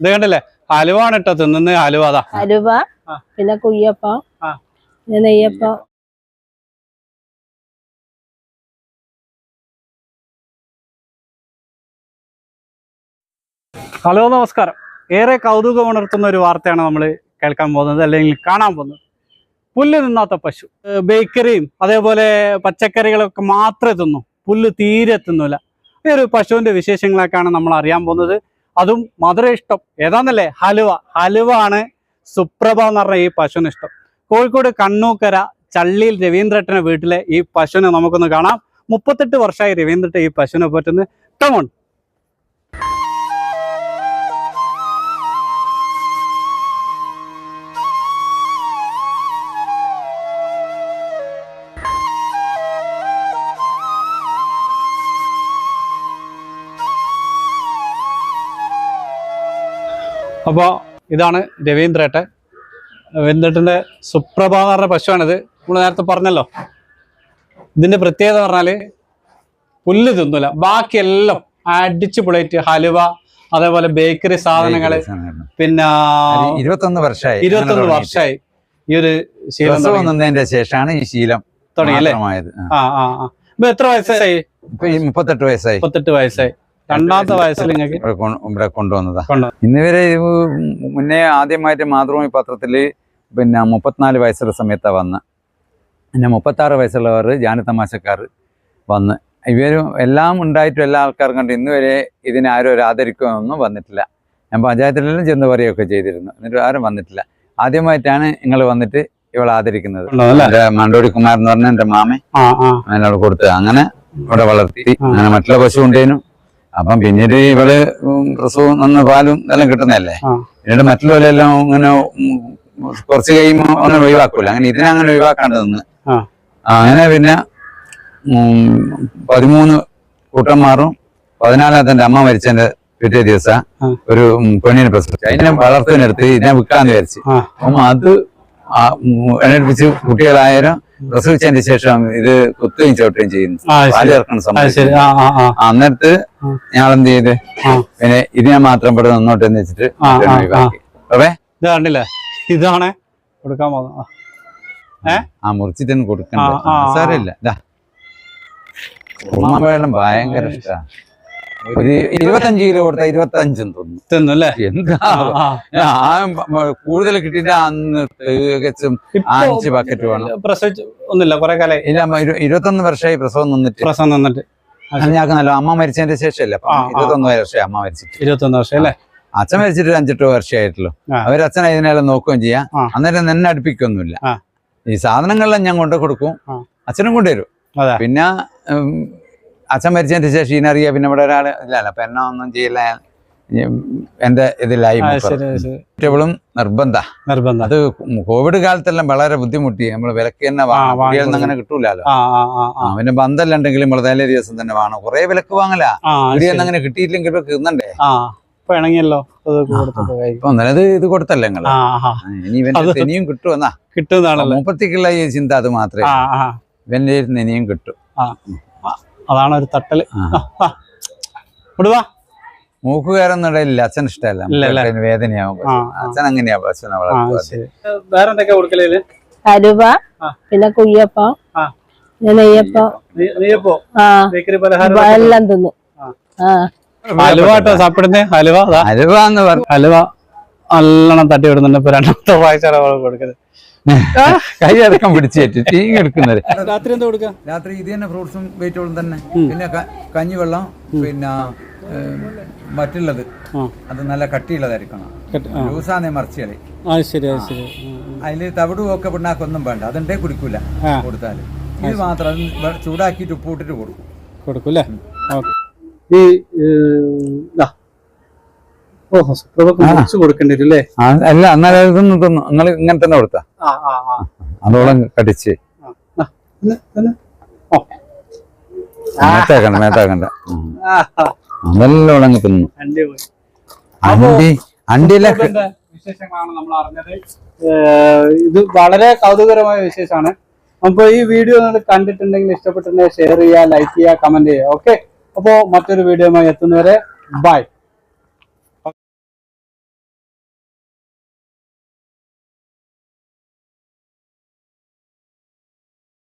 ഇത് കണ്ടില്ലേ? ഹലുവ ആണ് കേട്ടോ തിന്നുന്ന ഹലുവ അതാ. ഹലുവ പിന്നെ കുയ്യപ്പം. പിന്നെ നെയ്യപ്പം. ഹലോ നമസ്കാരം. ഏറെ കൗതുകം ഉണർത്തുന്ന ഒരു വാർത്തയാണ് നമ്മൾ കേൾക്കാൻ പോകുന്നത് അല്ലെങ്കിൽ കാണാൻ പോകുന്നത്. പുല്ല് തിന്നാത്ത പശു. ബേക്കറിയും അതേപോലെ പച്ചക്കറികളൊക്കെ മാത്രമേ തിന്നു. പുല്ല് തീരെ തിന്നൂല. ഈ ഒരു പശുവിന്റെ വിശേഷങ്ങളൊക്കെയാണ് നമ്മൾ അറിയാൻ പോകുന്നത്. അതും മധുര ഇഷ്ടം. ഏതാന്നല്ലേ? ഹലുവ. ഹലുവ ആണ് സുപ്രഭ എന്ന് പറഞ്ഞ ഈ പശുവിന് ഇഷ്ടം. കോഴിക്കോട് കണ്ണൂക്കര ചള്ളിയിൽ രവീന്ദ്രട്ടന്റെ വീട്ടിലെ ഈ പശുവിനെ നമുക്കൊന്ന് കാണാം. മുപ്പത്തെട്ട് വർഷമായി രവീന്ദ്രട്ട ഈ പശുവിനെ പറ്റുന്നത്. കമോൺ അപ്പോൾ ഇതാണ് രവീന്ദ്രേട്ടൻ. രവീന്ദ്രേട്ടന്റെ സുപ്രഭ എന്ന് പറഞ്ഞ പശുവാണിത്. നമ്മൾ നേരത്തെ പറഞ്ഞല്ലോ. ഇതിന്റെ പ്രത്യേകത പറഞ്ഞാൽ പുല്ല് തിന്നില്ല ബാക്കിയെല്ലാം അടിച്ചു പൊളിയിട്ട് ഹലുവ അതേപോലെ ബേക്കറി സാധനങ്ങൾ പിന്നെ ഇരുപത്തൊന്ന് വർഷമായി ഇരുപത്തൊന്ന് വർഷമായി ഈ ഒരു ശീലം വന്നതിന്റെ. ശേഷമാണ് ഈ ശീലം തുടങ്ങിയത് ആ. ആ ഇപ്പൊ എത്ര വയസ്സായി? ഇപ്പൊ മുപ്പത്തെട്ട് വയസ്സായി. മുപ്പത്തെട്ട് വയസ്സായി. രണ്ടാമത്തെ വയസ്സിൽ നിങ്ങൾക്ക് ഇവിടെ കൊണ്ടുവന്നതാ. കൊണ്ടുവന്നു. ഇന്ന് വരെ ഇത് മുന്നേ ആദ്യമായിട്ട് മാതൃഭൂമി പത്രത്തിൽ പിന്നെ മുപ്പത്തിനാല് വയസ്സുള്ള സമയത്താണ് വന്ന്. പിന്നെ മുപ്പത്താറ് വയസ്സുള്ളവർ ജാനതമാശക്കാർ വന്ന്. ഇവരും എല്ലാം ഉണ്ടായിട്ടും എല്ലാ ആൾക്കാരും കണ്ട് ഇന്നുവരെ ഇതിനെ ആരും ഒരു ആദരിക്കുകയൊന്നും വന്നിട്ടില്ല. ഞാൻ പഞ്ചായത്തിലെല്ലാം ചെന്ന് പറയുകയൊക്കെ ചെയ്തിരുന്നു. എന്നിട്ട് ആരും വന്നിട്ടില്ല. ആദ്യമായിട്ടാണ് നിങ്ങൾ വന്നിട്ട് ഇവളെ ആദരിക്കുന്നത്. മണ്ടോടി കുമാർ എന്ന് പറഞ്ഞ എന്റെ മാമൻ ആ ആ. അതിനോട് കൊടുത്ത് അങ്ങനെ ഇവിടെ വളർത്തി. അങ്ങനെ മറ്റുള്ള പശു ഉണ്ടേനു അപ്പം പിന്നീട് ഇവൾ പ്രസവം നന്ന് പാലും എല്ലാം കിട്ടുന്നതല്ലേ. പിന്നീട് മറ്റുള്ളവരെല്ലാം ഇങ്ങനെ കുറച്ച് കഴിയുമ്പോൾ അങ്ങനെ ഒഴിവാക്കൂല. അങ്ങനെ ഇതിനെ അങ്ങനെ ഒഴിവാക്കാണ്ട് നിന്ന്. അങ്ങനെ പിന്നെ പതിമൂന്ന് കൂട്ടന്മാറും പതിനാലാമത്തെ അമ്മ മരിച്ചതിന്റെ പിറ്റേ ദിവസം ഒരു പെണ്ണിനെ പ്രസവിച്ചു. അതിനെ വളർത്തിനെടുത്ത് ഇതിനെ വിൽക്കാന്ന് വിചാരിച്ചു. അപ്പം അത് എണ്ണടിപ്പിച്ച് കുട്ടികളായാലും പ്രസവിച്ചതിന് ശേഷം ഇത് കുത്തുകയും ചവിട്ടുകയും ചെയ്യുന്നു ആ പാൽ ശരി ചേർക്കുന്ന ആ സമയം ശരി. ആ ആ ആ. അന്നേരത്ത്. ഞങ്ങൾ എന്ത് ചെയ്ത്. പിന്നെ ഇതിനെ മാത്രം പെട്ടെന്ന് നന്നോട്ട് എന്ന് വെച്ചിട്ട് ഇത് കണ്ടില്ലേ? ഇതാണ് കൊടുക്കാൻ പോകുന്നത്. ആ. മുറിച്ചിട്ട് കൊടുക്കണ്ട. സാരമില്ല ഭയങ്കര ഇഷ്ടാ. ഒരു ഇരുപത്തഞ്ച് കിലോ കൊടുത്ത ഇരുപത്തഞ്ചും തോന്നുന്നു. തിന്നു അല്ലേ എന്താ ആ, കൂടുതൽ കിട്ടിയിട്ട് അന്ന് തികച്ചും അഞ്ച് ബക്കറ്റ് വേണം. പ്രസവിച്ച് ഒന്നുമില്ല കുറെ കാലം ഇല്ല ഇരുപത്തൊന്ന് വർഷമായി പ്രസവം നിന്നിട്ട്. പ്രസവം നിന്നിട്ട്. അത് ഞങ്ങൾക്ക് നല്ല അമ്മ മരിച്ചതിന്റെ ശേഷമല്ലേ. ഇരുപത്തൊന്ന് വർഷമായി അമ്മ മരിച്ചിട്ട്. ഇരുപത്തൊന്ന് വർഷം അല്ലേ അച്ഛൻ മരിച്ചിട്ട് അഞ്ചെട്ട് വർഷമായിട്ടുള്ളൂ. അവരച്ഛൻ ഇതിനെല്ലാം നോക്കുകയും ചെയ്യാം. അന്നേരം നിന്നെ അടുപ്പിക്കൊന്നുമില്ല. ഈ സാധനങ്ങളെല്ലാം ഞാൻ കൊണ്ടു കൊടുക്കും. അച്ഛനും കൊണ്ടുവരും. പിന്നെ അച്ഛൻ മരിച്ചതിന് ശേഷം ഇതിനറിയാം പിന്നെ ഇവിടെ ഒരാൾ ഇല്ലല്ല. അപ്പൊ എന്നെ ഒന്നും ചെയ്യില്ല. എന്റെ ഇതിലായി വെജിറ്റബിളും നിർബന്ധ. നിർബന്ധ. അത് കോവിഡ് കാലത്തെല്ലാം വളരെ ബുദ്ധിമുട്ടി. നമ്മൾ വിലക്ക് തന്നെ വാങ്ങാൻ വാങ്ങണം അങ്ങനെ കിട്ടൂലല്ലോ. ആ പിന്നെ ബന്ധല്ല ഉണ്ടെങ്കിൽ നമ്മൾ തലേ ദിവസം തന്നെ വാങ്ങണം കുറെ വിലക്ക് വാങ്ങല. കുടിയൊന്നും ശരി. അങ്ങനെ കിട്ടിയില്ലെങ്കിൽ ഇപ്പൊ ഇണങ്ങിയല്ലോ. അത് ഇപ്പൊ ഇത് കൊടുത്തല്ലേ നിങ്ങൾ? ഇനി ഇനിയും കിട്ടുമെന്നാ കിട്ടുന്നതാണല്ലോ മൂപ്പത്തിക്കുള്ള ഈ ചിന്ത അത് മാത്രമേ ഇവന്റെ ഇനിയും കിട്ടും. അതാണ് ഒരു തട്ടൽ. വിടുവാ മൂക്ക് ഇടയില്ല അച്ഛൻ ഇഷ്ടമല്ല. വേദനയാവും. അച്ഛൻ അങ്ങനെയാ ആ വളർത്തുക വേറെ എന്തൊക്കെയാ കൊടുക്കൽ? അലുവ പിന്നെ കുയ്യപ്പം നെയ്യപ്പം. ബേക്കറി പലഹാരം എല്ലാം തിന്നു. ഹലുവ കേട്ടോ സാപ്പിടുന്നേ? ഹലുവ അലുവ എന്ന് പറഞ്ഞു ഹലുവ. നല്ലോണം തട്ടി വിടുന്നുണ്ട് ഇപ്പൊ രണ്ടാമത്തെ വായിച്ചാണ് കൊടുക്കുന്നത് കൈ അടക്കം പിടിച്ചേറ്റ് തീ എടുക്കുന്നത് രാത്രി എന്താ കൊടുക്കുക രാത്രി ഇത് തന്നെ ഫ്രൂട്ട്സും വെജിറ്റബിളും തന്നെ. പിന്നെ കഞ്ഞിവെള്ളം പിന്നെ മറ്റുള്ളത്. അത് നല്ല കട്ടിയുള്ളതായിരിക്കണം. ലൂസാന്നേ മറിച്ചുകളി ശരി ശരി. അതിൽ തവിടും ഒക്കെ പിണ്ണാക്കൊന്നും വേണ്ട. അതുണ്ടേ കുടിക്കൂല കൊടുത്താൽ. കൊടുത്താൽ ഇത് മാത്രം ചൂടാക്കിട്ട് ഉപ്പ് ചൂടാക്കിയിട്ട് ഉപ്പൂട്ടിട്ട് കൊടുക്കും. കൊടുക്കൂല്ലേ? അല്ലേ ഈ ഓഹോ. കൊടുക്കേണ്ടി വരും അല്ലേ? അല്ല ഇതൊന്നും തിന്നു നിങ്ങൾ ഇങ്ങനെ തന്നെ കൊടുത്താ. അതോളം കടിച്ച്. മേത്താക്കണ്ട മേത്താക്കണ്ട. ഉളങ്ങി തിന്നു. അണ്ടി അണ്ടിയിലെ വിശേഷങ്ങളാണ് നമ്മൾ അറിഞ്ഞത്? ഇത് വളരെ കൗതുകരമായ വിശേഷമാണ്. അപ്പൊ ഈ വീഡിയോ നിങ്ങൾ കണ്ടിട്ടുണ്ടെങ്കിൽ ഇഷ്ടപ്പെട്ടിട്ടുണ്ടെങ്കിൽ ഷെയർ ചെയ്യുക ലൈക്ക് ചെയ്യുക കമന്റ് ചെയ്യുക. ഓക്കെ അപ്പോൾ മറ്റൊരു വീഡിയോയുമായി എത്തുന്നവരെ ബൈ